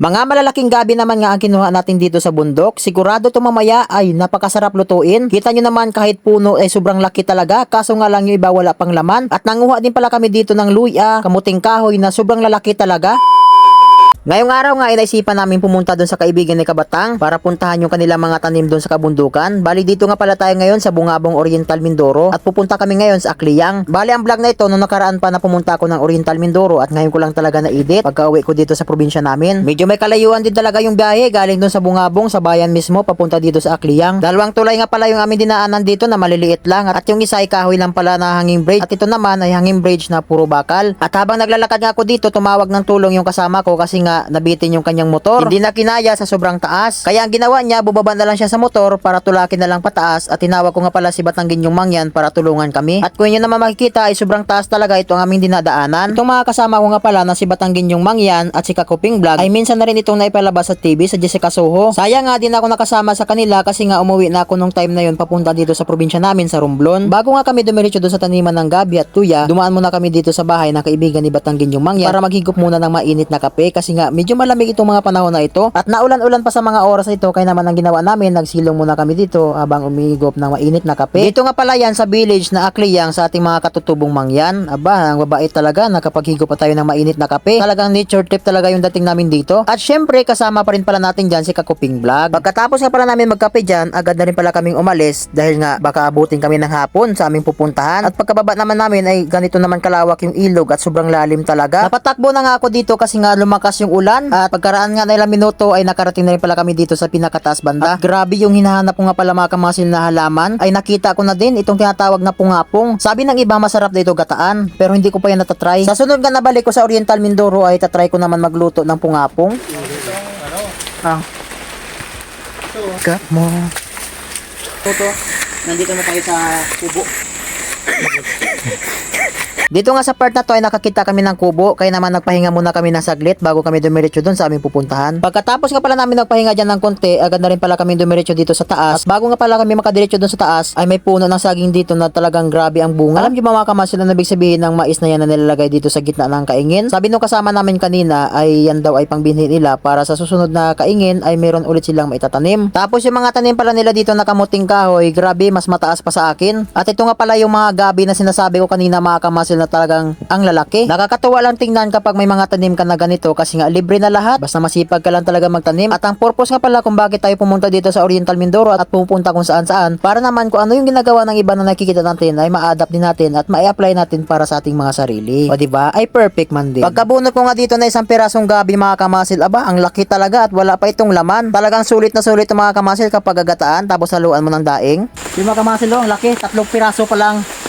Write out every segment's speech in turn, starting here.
Mga malalaking gabi naman nga ang kinuha natin dito sa bundok. Sigurado to mamaya ay napakasarap lutuin. Kita nyo naman kahit puno ay sobrang laki talaga. Kaso nga lang yung iba wala pang laman. At nanguha din pala kami dito ng luya, kamuting kahoy na sobrang lalaki talaga. Ngayong araw nga ay naisipan namin pumunta doon sa kaibigan ni Kabatang para puntahan yung kanilang mga tanim doon sa kabundukan. Bali dito nga pala tayo ngayon sa Bungabong Oriental Mindoro at pupunta kami ngayon sa Akliyang. Bali ang vlog na ito nung nakaraan pa na pumunta ako ng Oriental Mindoro at ngayon ko lang talaga na-edit pagka uwi ko dito sa probinsya namin. Medyo may kalayuan din talaga yung biyahe galing doon sa Bungabong sa bayan mismo papunta dito sa Akliyang. Dalawang tulay nga pala yung aming dinaanan dito na maliliit lang at yung isa ay kahoy lang pala na hanging bridge at ito naman ay hanging bridge na puro bakal. At habang naglalakad nga ako dito tumawag ng tulong yung kasama ko kasi nga nabitin yung kanyang motor. Hindi na kinaya sa sobrang taas. Kaya ang ginawa niya, bubaba na lang siya sa motor para tulakin na lang pataas at tinawag ko nga pala si Batanggin yung mangyan para tulungan kami. At kung yun naman makikita ay sobrang taas talaga ito ang aming dinadaanan. Itong mga kasama ko nga pala na si Batanggin yung mangyan at si Kakuping Vlog ay minsan na rin itong naipalabas sa TV sa Jessica Soho. Sayang nga din ako nakasama sa kanila kasi nga umuwi na ako nung time na yun papunta dito sa probinsya namin sa Romblon. Bago nga kami dumiretso doon sa taniman ng gabi at tuya, dumaan muna kami dito sa bahay ng kaibigan ni Batanggin yung mangyan para maghigop muna ng mainit na kape kasi nga medyo malamig itong mga panahon na ito. At naulan-ulan pa sa mga oras na ito kaya naman ang ginawa namin, nagsilong muna kami dito habang umihigop ng mainit na kape. Dito nga pala yan sa village na Akliyang sa ating mga katutubong mangyan. Aba, ang babae talaga nakapaghigop pa tayo ng mainit na kape. Talagang nature trip talaga yung dating namin dito. At syempre kasama pa rin pala natin dyan si Kakuping Vlog. Pagkatapos nga pala namin magkape dyan, agad na rin pala kaming umalis dahil nga baka abutin kami ng hapon sa aming pupuntahan. At pagkababa naman namin ay ganito naman kalawak yung ilog at sobrang lalim talaga. Napatakbo na nga ako dito kasi nga lumakas yung ulan at pagkaraan nga na ilang minuto ay nakarating na rin pala kami dito sa pinakataas banda. At grabe yung hinahanap ko nga pala mga kamasil na halaman ay nakita ko na din itong tinatawag na pungapong. Sabi ng iba masarap na ito gataan pero hindi ko pa yan natatry. Sa sunod nga nabalik ko sa Oriental Mindoro ay tatry ko naman magluto ng pungapong. Ah. Cut mo. Ito, nandito na tayo sa kubo. Dito nga sa part na to ay nakakita kami ng kubo kaya naman nagpahinga muna kami ng saglit bago kami dumiretso dun sa aming pupuntahan. Pagkatapos nga pala namin nagpahinga dyan ng konti, agad na rin pala kami dumiretso dito sa taas. Bago nga pala kami makadiretso dun sa taas ay may puno ng saging dito na talagang grabe ang bunga. Alam niyo mga kamasil na nabig sabihin ng mais na yan na nilalagay dito sa gitna ng kaingin? Sabi nung kasama namin kanina ay yan daw ay pangbinhi nila para sa susunod na kaingin ay meron ulit silang maitatanim. Tapos yung mga tanim pala nila dito na kamuting kahoy, grabe mas mataas pa sa akin. At ito nga pala yung mga gabi na sinasabi ko kanina mga kamasil na talagang ang lalaki. Nakakatuwa lang tingnan kapag may mga tanim ka na ganito kasi nga libre na lahat. Basta masipag ka lang talaga magtanim. At ang purpose nga pala kung bakit tayo pumunta dito sa Oriental Mindoro at pupunta kung saan saan para naman kung ano yung ginagawa ng iba na nakikita natin ay ma-adapt din natin at ma-apply natin para sa ating mga sarili. O di ba? Ay perfect man din. Pagkabunot ko nga dito na isang pirasong gabi mga kamasil, aba, ang laki talaga at wala pa itong laman. Talagang sulit na sulit ang mga kamasil kapag agataan tapos haluan mo ng daing. Yung mga kamasil, oh, ang laki. Tatlong piraso pa lang.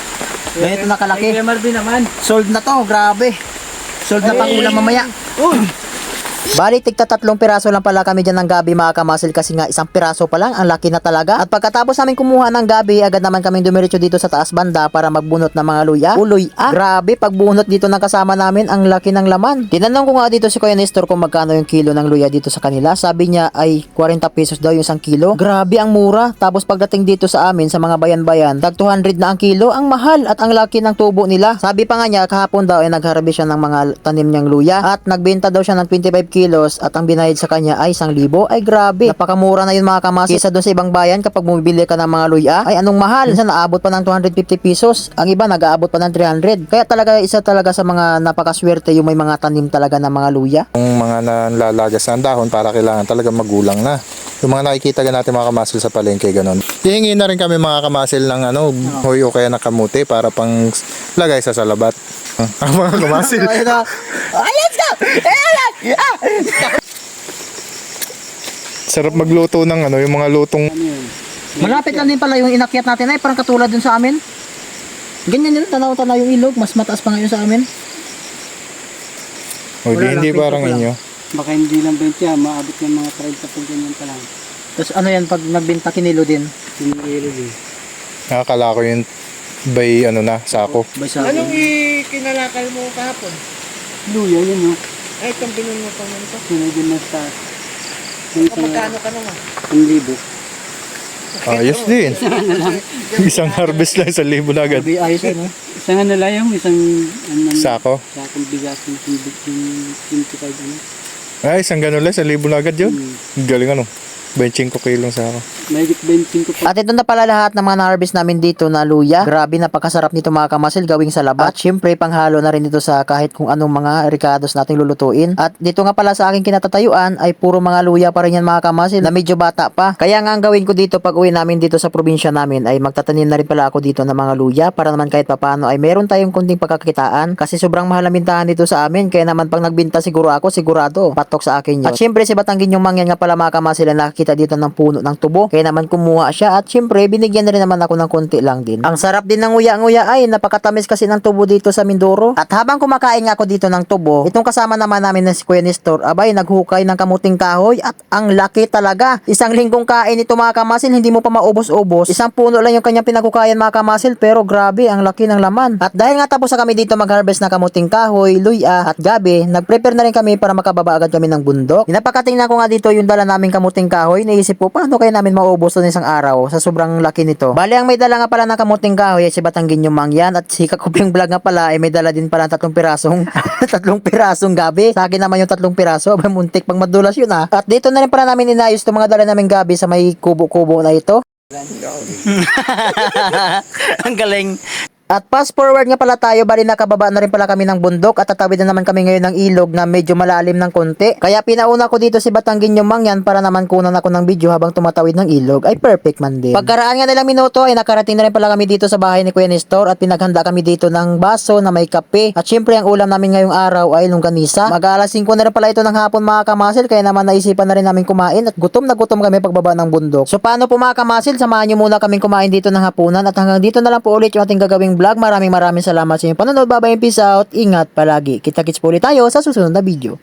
Ganito na kalaki. Marvin naman. Sold na to, grabe. Sold na pang ulam mamaya. Uy! Bali, tigta tatlong piraso lang pala kami dyan ng gabi mga kamasil kasi nga isang piraso pa lang, ang laki na talaga. At pagkatapos namin kumuha ng gabi, agad naman kaming dumiretso dito sa taas banda para magbunot ng mga luya. Uloy ah! Grabe, pagbunot dito ng kasama namin, ang laki ng laman. Tinanong ko nga dito si Kuya Nestor kung magkano yung kilo ng luya dito sa kanila. Sabi niya ay 40 pesos daw yung isang kilo. Grabe ang mura. Tapos pagdating dito sa amin, sa mga bayan-bayan, tag 200 na ang kilo. Ang mahal at ang laki ng tubo nila. Sabi pa nga niya, kahapon daw ay nagharvest siya ng mga tanim niyang luya at nagbenta daw siya ng 25 kilos at ang binayad sa kanya ay 1,000. Ay grabe, napakamura na yun mga kamas. Kesa doon sa ibang bayan kapag bumibili ka ng mga luya, ay anong mahal. Minsan naabot pa ng 250 pesos. Ang iba nag-aabot pa ng 300. Kaya talaga isa talaga sa mga napakaswerte yung may mga tanim talaga ng mga luya. Yung mga nanlalagas ng dahon para kailangan talaga magulang na. Yung mga nakikita ka natin mga kamasil sa palengke ganon. Hihingi na rin kami mga kamasil ng ano, hoy o kaya ng kamuti para pang lagay sa salabat. Ang mga kamasil. Ayun na. Ay, let's go! Eh, ah! Sarap magluto ng ano, yung mga lutong Malapit lang din pala yung inakyat natin ay parang katulad dun sa amin. Ganyan yun, tanaw-tanaw yung ilog. Mas mataas pa ngayon sa amin. o di, hindi parang inyo. Baka hindi lang 20 ah, maabot ng mga 30 pag ganyan pa lang. Tapos ano yan, pag nagbenta kinilo din. Sinigilo din. Nakakala ko yung by ano na, sako. By sa Anong ikinalakal mo kahapon? Luya yun no. Ay, itong binon mo pa man ito. Sinigil na sa yung isang Magkano ka naman? ang libo. Ayos din. Isang harvest lang, sa libo na agad. Sabi ayos eh. Isang ano lang yung isang ano, Sako. sakong bigas yung 25 ano. Ay, isang ganun lang, sa libo na agad yun. Galing ano. 25 kilong sa ako. Mahigit 25 po. At ito na pala lahat ng mga na-harvest namin dito na luya. Grabe, napakasarap nito mga kamasil gawing sa labat. At syempre, panghalo na rin ito sa kahit kung anong mga ricados nating lulutuin. At dito nga pala sa aking kinatatayuan ay puro mga luya pa rin yan mga kamasil na medyo bata pa. Kaya nga ang gawin ko dito pag uwi namin dito sa probinsya namin ay magtatanim na rin pala ako dito ng mga luya para naman kahit papano ay meron tayong kunting pagkakitaan kasi sobrang mahal ang bintahan dito sa amin. Kaya naman pag nagbinta siguro ako, sigurado patok sa akin yun. At syempre si Batanggin yung mangyan nga pala mga kamasil na nakikita dito ng puno ng tubo. Kaya naman kumuha siya at syempre binigyan na rin naman ako ng konti lang din. Ang sarap din ng nguya-nguya ay napakatamis kasi ng tubo dito sa Mindoro. At habang kumakain ako dito ng tubo, itong kasama naman namin na si Kuya Nestor, abay naghukay ng kamuting kahoy at ang laki talaga. Isang linggong kain ito mga kamasil, hindi mo pa maubos-ubos. Isang puno lang yung kanyang pinaghukayan mga kamasil pero grabe ang laki ng laman. At dahil nga tapos na kami dito mag-harvest ng kamuting kahoy, luya at gabi, nag-prepare na rin kami para makababa agad kami ng bundok. Napakatingnan ko nga dito yung dala naming kamuting kahoy, naisip ko paano kaya namin maubos ng isang araw sa sobrang laki nito. Bali ang may dala nga pala ng kamuting kahoy ay si Batanggin yung mangyan at si Kakuping Vlog nga pala ay may dala din pala ng tatlong pirasong tatlong pirasong gabi. Sa akin naman yung tatlong piraso, abay muntik pang madulas yun ah. At dito na rin pala namin inayos itong mga dala namin gabi sa may kubo-kubo na ito. Ang galing. At fast forward nga pala tayo, bali nakababa na rin pala kami ng bundok at tatawid na naman kami ngayon ng ilog na medyo malalim ng konti. Kaya pinauna ko dito si Batanggin yung mangyan para naman kunan ako ng video habang tumatawid ng ilog ay perfect man din. Pagkaraan nga nilang minuto ay nakarating na rin pala kami dito sa bahay ni Kuya Nestor at pinaghanda kami dito ng baso na may kape. At syempre ang ulam namin ngayong araw ay longganisa. Mag alas 5 na rin pala ito ng hapon mga kamasil kaya naman naisipan na rin namin kumain at gutom na gutom kami pagbaba ng bundok. So paano po mga kamasil, samahan nyo muna kaming kumain dito ng hapunan at hanggang dito na lang po ulit yung ating gagawing vlog. Maraming maraming salamat sa inyong panonood. Bye bye, peace out. Ingat palagi. Kita-kits po ulit tayo sa susunod na video.